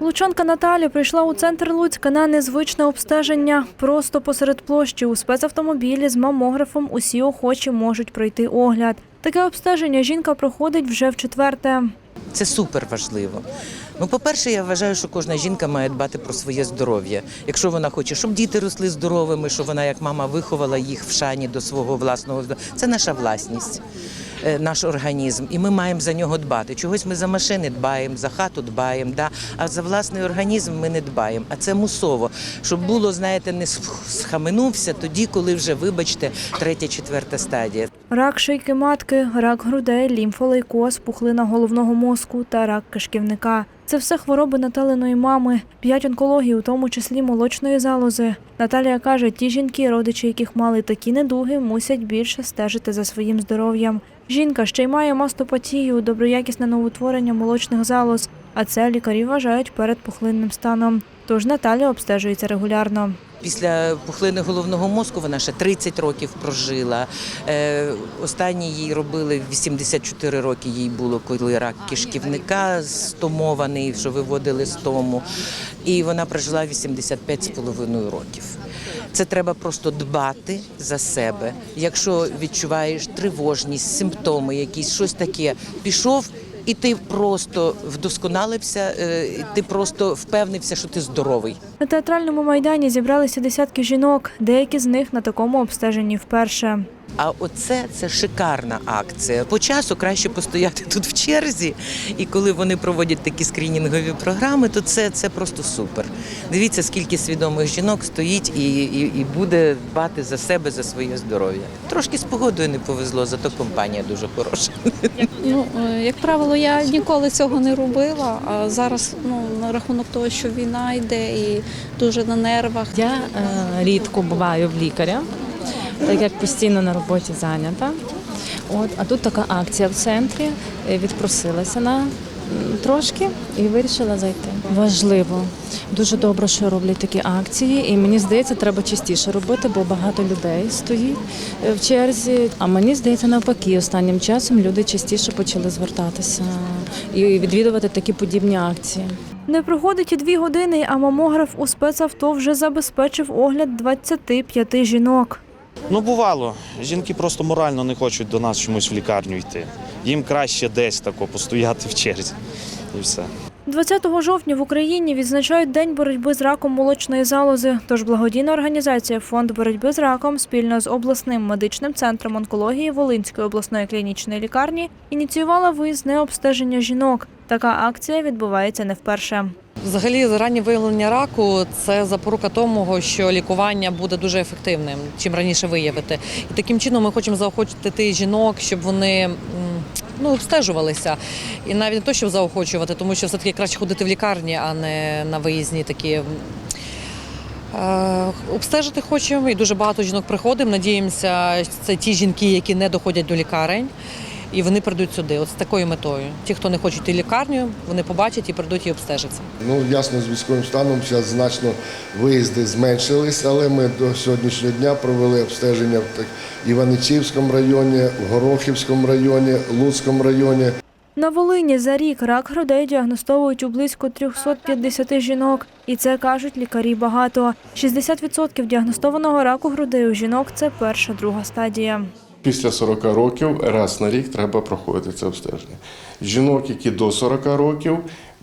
Лучанка Наталя прийшла у центр Луцька на незвичне обстеження. Просто посеред площі у спецавтомобілі з мамографом усі охочі можуть пройти огляд. Таке обстеження жінка проходить вже в четверте. Це супер важливо. Ну, по-перше, я вважаю, що кожна жінка має дбати про своє здоров'я. Якщо вона хоче, щоб діти росли здоровими, щоб вона як мама виховала їх в шані до свого власного. Це наша власність, наш організм, і ми маємо за нього дбати. Чогось ми за машини дбаємо, за хату дбаємо, да? а за власний організм ми не дбаємо. А це мусово, щоб було, знаєте, не схаменувся тоді, коли вже, вибачте, третя, четверта стадія. Рак шийки матки, рак грудей, лімфолейкоз, пухлина головного мозку та рак кишківника. Це все хвороби Наталиної мами, п'ять онкологій, у тому числі молочної залози. Наталія каже, ті жінки, родичі яких мали такі недуги, мусять більше стежити за своїм здоров'ям. Жінка ще й має мастопатію, доброякісне новотворення молочних залоз, а це лікарі вважають перед пухлинним станом. Тож Наталя обстежується регулярно. Після пухлини головного мозку вона ще 30 років прожила. Е, останній їй робили 84 роки. Їй було коли рак кишківника стомований, що виводили з тому. І вона прожила 85,5 років. Це треба просто дбати за себе. Якщо відчуваєш тривожність, симптоми, якісь щось таке, пішов. І ти просто вдосконалився, е, ти просто впевнився, що ти здоровий. На театральному майдані зібралися десятки жінок, деякі з них на такому обстеженні вперше. А оце це шикарна акція. По часу краще постояти тут в черзі. І коли вони проводять такі скринінгові програми, то це, це просто супер. Дивіться, скільки свідомих жінок стоїть і, і, і буде дбати за себе, за своє здоров'я. Трошки з погодою не повезло, зато компанія дуже хороша. Ну, е, як правило, я ніколи цього не робила. А зараз ну, на рахунок того, що війна йде і дуже на нервах. Я е, рідко буваю в лікаря, так як постійно на роботі зайнята. От, а тут така акція в центрі. е, Відпросилася на трошки і вирішила зайти. Важливо. Дуже добре, що роблять такі акції, і мені здається, треба частіше робити, бо багато людей стоїть е, в черзі. А мені здається, навпаки, останнім часом люди частіше почали звертатися і відвідувати такі подібні акції. Не проходить і дві години, а мамограф у спецавто вже забезпечив огляд 25 жінок. Ну, бувало. Жінки просто морально не хочуть до нас чомусь в лікарню йти. Їм краще десь тако постояти в черзі. І все. 20 жовтня в Україні відзначають День боротьби з раком молочної залози. Тож благодійна організація Фонд боротьби з раком спільно з обласним медичним центром онкології Волинської обласної клінічної лікарні ініціювала виїзне обстеження жінок. Така акція відбувається не вперше. Взагалі, раннє виявлення раку це запорука того, що лікування буде дуже ефективним, чим раніше виявити. І таким чином ми хочемо заохочити жінок, щоб вони ну, обстежувалися. І навіть не то, щоб заохочувати, тому що все-таки краще ходити в лікарні, а не на виїзні такі. Е, Обстежити хочемо і дуже багато жінок приходимо. Надіємося, це ті жінки, які не доходять до лікарень, і вони прийдуть сюди. От з такою метою. Ті, хто не хочуть йти в лікарню, вони побачать і прийдуть і обстежаться. Ну, ясно, з військовим станом зараз значно виїзди зменшились, але ми до сьогоднішнього дня провели обстеження в так- Іваничівському районі, в Горохівському районі, Луцькому районі. На Волині за рік рак грудей діагностовують у близько 350 жінок. І це кажуть лікарі багато. 60% діагностованого раку грудей у жінок це перша друга стадія. Після 40 років раз на рік треба проходити це обстеження. Жінок, які до 40 років,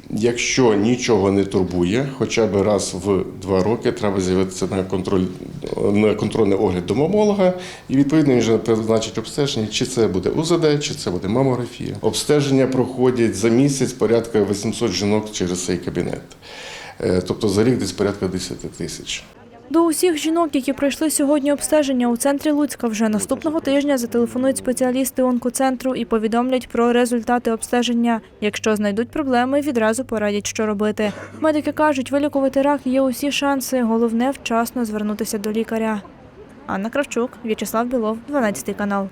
якщо нічого не турбує, хоча б раз в два роки треба з'явитися на контроль на контрольний огляд до мамолога, і відповідно він вже призначить обстеження, чи це буде УЗД, чи це буде мамографія. Обстеження проходять за місяць порядка 800 жінок через цей кабінет. Е, Тобто за рік десь порядка 10 тисяч. До усіх жінок, які пройшли сьогодні обстеження у центрі Луцька, вже наступного тижня зателефонують спеціалісти онкоцентру і повідомлять про результати обстеження. Якщо знайдуть проблеми, відразу порадять, що робити. Медики кажуть, вилікувати рак є усі шанси. Головне вчасно звернутися до лікаря. Анна Кравчук, В'ячеслав Білов, 12 канал.